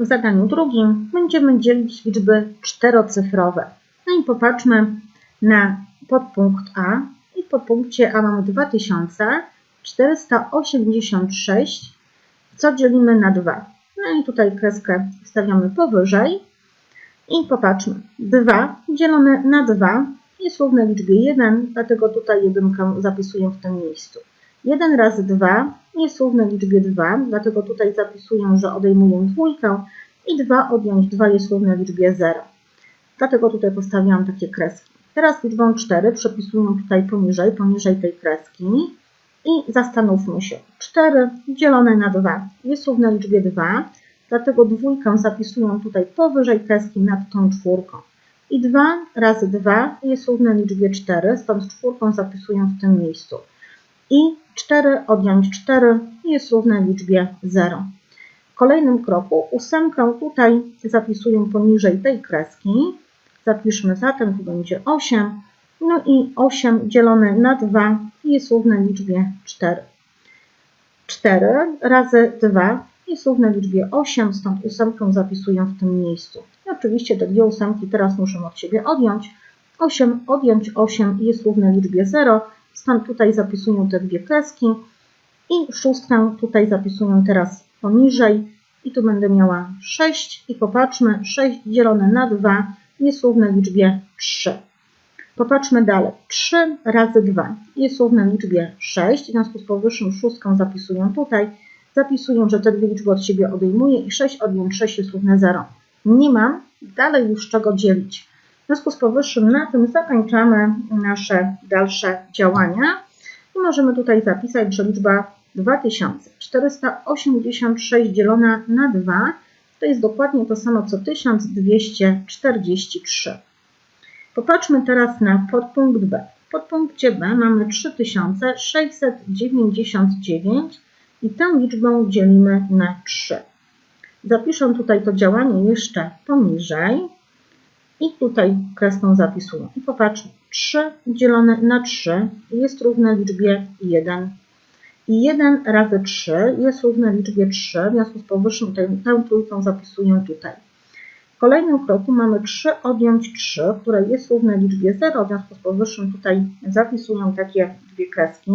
w zadaniu drugim będziemy dzielić liczby czterocyfrowe. No i popatrzmy na podpunkt A. I w podpunkcie A mamy 2486, co dzielimy na 2. No i tutaj kreskę stawiamy powyżej. I popatrzmy. 2 dzielone na 2 jest równe liczbie 1, dlatego tutaj jedynkę zapisuję w tym miejscu. 1 razy 2 jest równe liczbie 2, dlatego tutaj zapisuję, że odejmuję dwójkę i 2 odjąć 2 jest równe liczbie 0. Dlatego tutaj postawiłam takie kreski. Teraz liczbę 4 przepisuję tutaj poniżej, poniżej tej kreski i zastanówmy się. 4 dzielone na 2 jest liczbie 2, dlatego dwójkę zapisuję tutaj powyżej kreski nad tą czwórką. I 2 razy 2 jest równe liczbie 4, stąd czwórką zapisuję w tym miejscu. I 4 odjąć 4 jest równe liczbie 0. W kolejnym kroku ósemkę tutaj zapisuję poniżej tej kreski. Zapiszmy zatem, tu będzie 8. No i 8 dzielone na 2 jest równe liczbie 4. 4 razy 2 jest równe liczbie 8, stąd ósemkę zapisuję w tym miejscu. I oczywiście te dwie ósemki teraz muszę od siebie odjąć. 8 odjąć 8 jest równe liczbie 0, stąd tutaj zapisuję te dwie kreski i szóstkę tutaj zapisuję teraz poniżej i tu będę miała 6 i popatrzmy, 6 dzielone na 2 jest równe liczbie 3. Popatrzmy dalej. 3 razy 2 jest równe liczbie 6. W związku z powyższym szóstką zapisuję tutaj. Zapisuję, że te dwie liczby od siebie odejmuję i 6 odjąć 6 jest równe 0. Nie mam dalej już czego dzielić. Związku z powyższym na tym zakończamy nasze dalsze działania. I możemy tutaj zapisać, że liczba 2486 dzielona na 2 to jest dokładnie to samo co 1243. Popatrzmy teraz na podpunkt B. W podpunkcie B mamy 3699 i tę liczbę dzielimy na 3. Zapiszę tutaj to działanie jeszcze poniżej i tutaj kreską zapisuję. I popatrzmy, 3 dzielone na 3 jest równe liczbie 1. I 1 razy 3 jest równe liczbie 3, w związku z powyższym tę, tę trójką zapisuję tutaj. W kolejnym kroku mamy 3 odjąć 3, które jest równe liczbie 0, w związku z powyższym tutaj zapisuję takie dwie kreski.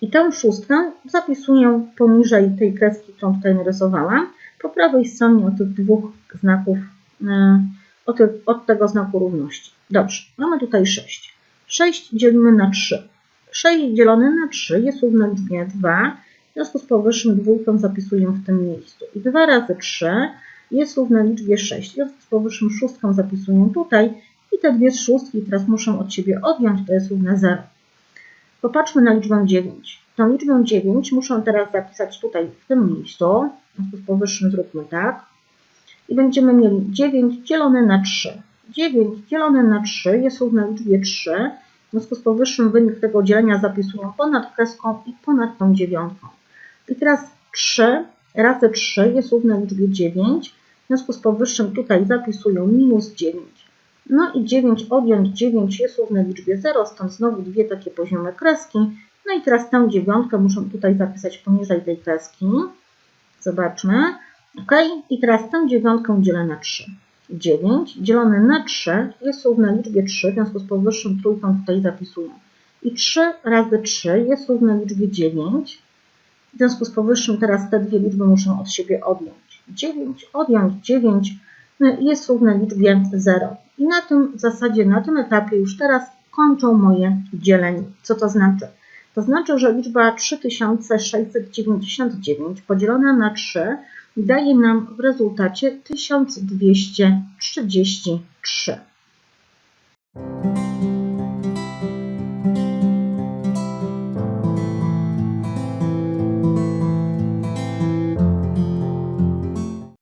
I tę szóstkę zapisuję poniżej tej kreski, którą tutaj narysowałam, po prawej stronie od tych dwóch znaków, od, tego znaku równości. Dobrze, mamy tutaj 6. 6 dzielimy na 3. 6 dzielone na 3 jest równe liczbie 2, w związku z powyższym dwójką zapisuję w tym miejscu. I 2 razy 3 jest równe liczbie 6, w związku z powyższym szóstką zapisuję tutaj i te dwie szóstki teraz muszę od siebie odjąć, to jest równe 0. Popatrzmy na liczbę 9. Tą liczbę 9 muszę teraz zapisać tutaj w tym miejscu, w związku z powyższym zróbmy tak. I będziemy mieli 9 dzielone na 3. 9 dzielone na 3 jest równe liczbie 3, w związku z powyższym wynik tego dzielenia zapisuję ponad kreską i ponad tą dziewiątką. I teraz 3 razy 3 jest równe liczbie 9. W związku z powyższym tutaj zapisuję minus 9. No i 9 odjąć 9 jest równe liczbie 0, stąd znowu dwie takie poziome kreski. No i teraz tę dziewiątkę muszę tutaj zapisać poniżej tej kreski. Zobaczmy. Ok, i teraz tę dziewiątkę dzielę na 3. 9 dzielone na 3 jest równe liczbie 3, w związku z powyższym trójką tutaj zapisuję. I 3 razy 3 jest równe liczbie 9. W związku z powyższym teraz te dwie liczby muszę od siebie odjąć. 9 odjąć 9 jest równe liczbie 0. I na tym zasadzie, na tym etapie już teraz kończą moje dzielenie. Co to znaczy? To znaczy, że liczba 3699 podzielona na 3 daje nam w rezultacie 1233.